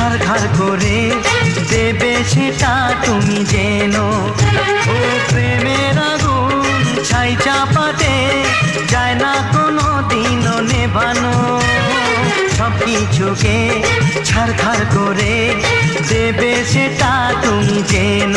ছাড়খাড় করে দেবে সেটা তুমি যেন ও প্রেমের আগুন ছাই চাপাতে যায় না কোনো দিনও নেবানো সব কিছুকে ছাড় করে দেবে সেটা তুমি যেন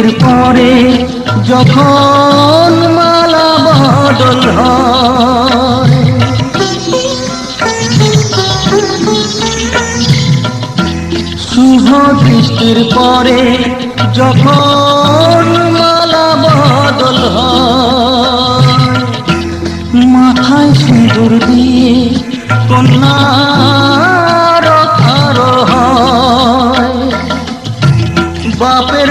দৃষ্টির পরে যখন মালা বদল শুভ দৃষ্টির পরে যখন মালা বদল মাথায় সিঁদুর দিয়ে হয়। বাপের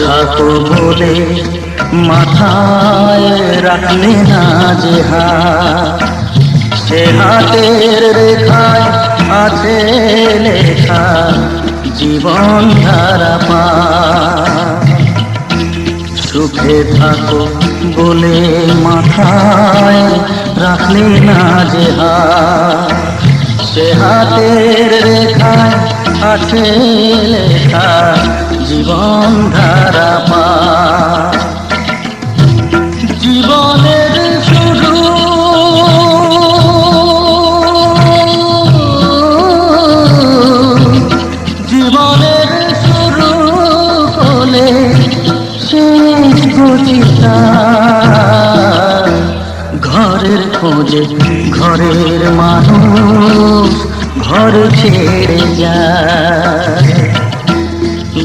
থাকো বলে মাথায় রাখলে না যে সে হাতের রেখায় আছে লেখা জীবন ধারা পা সুখে থাকো বলে মাথায় রাখলে না যে সে হাতের রেখায় আছে লেখা জীবন ধারা পা। জীবনের শুরু। জীবনের শুরু হলে ঘরের খোঁজে ঘরের মানুষ, ঘর ছেড়ে যায়।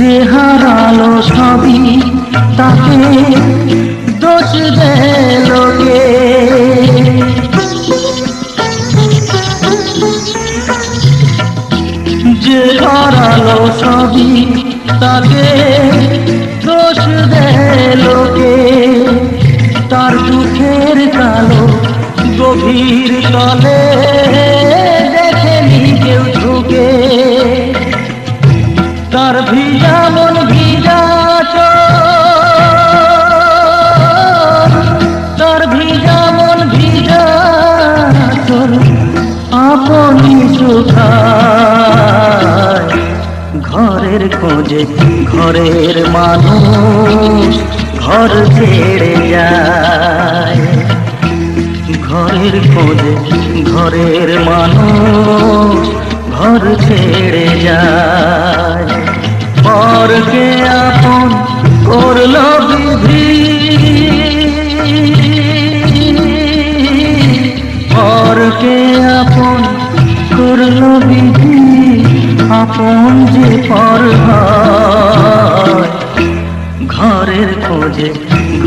হারালো সবই তাকে দোষ দেল কে? যে হারালো সবই তাকে দোষ দেল কে? তার দুঃখের কালো গভীর তলে দেখেনি কেউ ঢুকে। তার ভিজা মন ভিজা তার ভিজা মন ভিজা চোখ, আপনি ঘরের খোঁজে ঘরের মানুষ ঘর ছেড়ে যায়। ঘরের খোঁজে ঘরের মানুষ ঘর ছেড়ে যায়। পরকে আপন করল বিধি। পরকে আপন করল বিধি। আপন যে পর ঘরের খোঁজে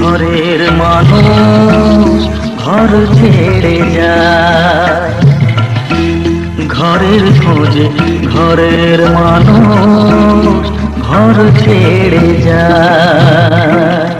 ঘরের মানুষ ঘর ছেড়ে যায়। ঘরের খোঁজে ঘরের মানুষ ঘর ছেড়ে যায়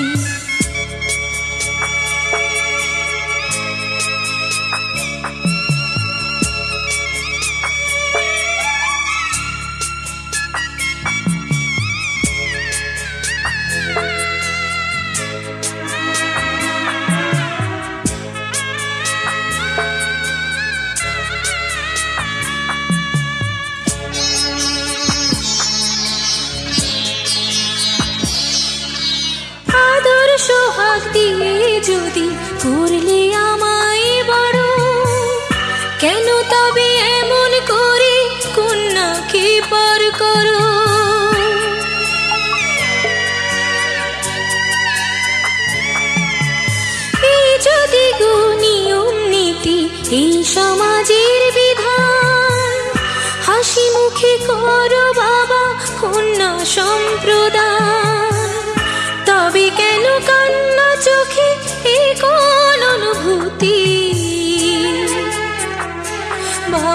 করলে আমায় বড় কেন তবে এমন করে এই যদি গো নীতি সমাজের বিধান, হাসি মুখে করো বাবা কন্যা সম্প্রদান।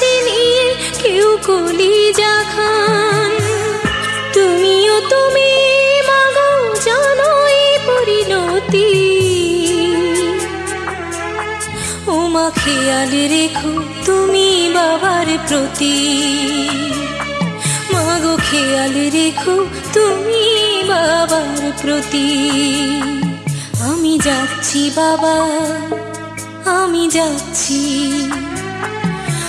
নিয়ে কেউ কলি খান তুমিও তুমি, মাগো জানো এই পরিণতি ও রেখো তুমি বাবার প্রতি। মাগো খেয়াল রেখো তুমি বাবার প্রতি। আমি যাচ্ছি বাবা, আমি যাচ্ছি।